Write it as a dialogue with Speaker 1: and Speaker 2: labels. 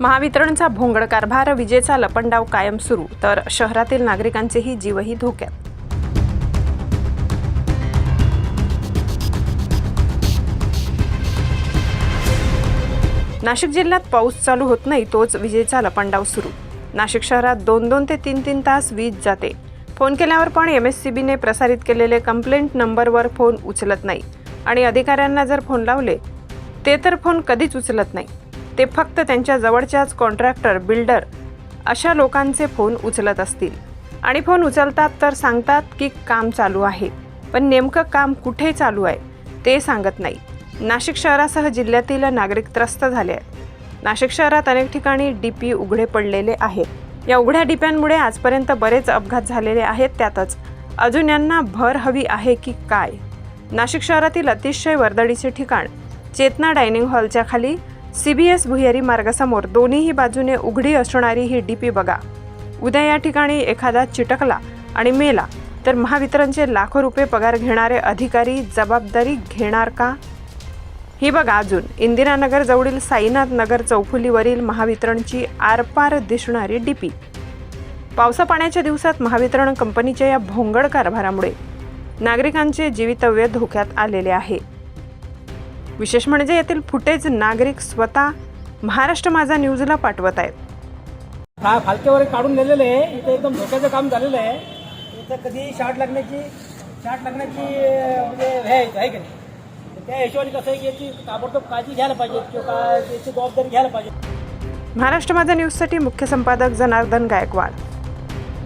Speaker 1: महावितरणचा भोंगड कारभार विजेचा लपंडाव कायम सुरू तर शहरातील नागरिकांचेही जीवही धोक्यात. नाशिक जिल्ह्यात पाऊस चालू होत नाही तोच विजेचा लपंडाव सुरू. नाशिक शहरात दोन दोन ते तीन तीन तास वीज जाते. फोन केल्यावर पण एम एस सी बीने प्रसारित केलेले कंप्लेंट नंबरवर फोन उचलत नाही. आणि अधिकाऱ्यांना जर फोन लावले ते तर फोन कधीच उचलत नाही. ते फक्त त्यांच्या जवळच्याच कॉन्ट्रॅक्टर बिल्डर अशा लोकांचे फोन उचलत असतील. आणि फोन उचलतात तर सांगतात की काम चालू आहे. पण नेमकं काम कुठे चालू आहे ते सांगत नाही. नाशिक शहरासह जिल्ह्यातील नागरिक त्रस्त झाले आहेत. नाशिक शहरात अनेक ठिकाणी डी पी उघडे पडलेले आहेत. या उघड्या डिप्यांमुळे आजपर्यंत बरेच अपघात झालेले आहेत त्यातच अजून यांना भर हवी आहे की काय? नाशिक शहरातील अतिशय वर्दळीचे ठिकाण चेतना डायनिंग हॉलच्या खाली सी बी एस भुयारी मार्गासमोर दोन्हीही बाजूने उघडी असणारी ही डीपी बघा. उद्या या ठिकाणी एखादा चिटकला आणि मेला तर महावितरणचे लाखो रुपये पगार घेणारे अधिकारी जबाबदारी घेणार का? ही बघा अजून. इंदिरानगर जवळील साईनाथ नगर चौफुलीवरील महावितरणची आरपार दिसणारी डीपी. पावसापाण्याच्या दिवसात महावितरण कंपनीच्या या भोंगड कारभारामुळे नागरिकांचे जीवितव्य धोक्यात आलेले आहे. विशेष म्हणजे येथील फुटेज नागरिक स्वतः महाराष्ट्र माझा न्यूजला पाठवत आहेत.
Speaker 2: हा फालकेवर काढून नेलेलं आहे. एकदम धोक्याचं काम झालेलं आहे. इथं कधी शार्ट लागण्याची शार्ट लागण्याची म्हणजे आहे की नाही? त्या हिशोबाने कसं आहे की याची ताबडतोब काळजी घ्यायला पाहिजे किंवा त्याची याची जबाबदारी घ्यायला पाहिजे.
Speaker 1: महाराष्ट्र माझा न्यूजसाठी मुख्य संपादक जनार्दन गायकवाड.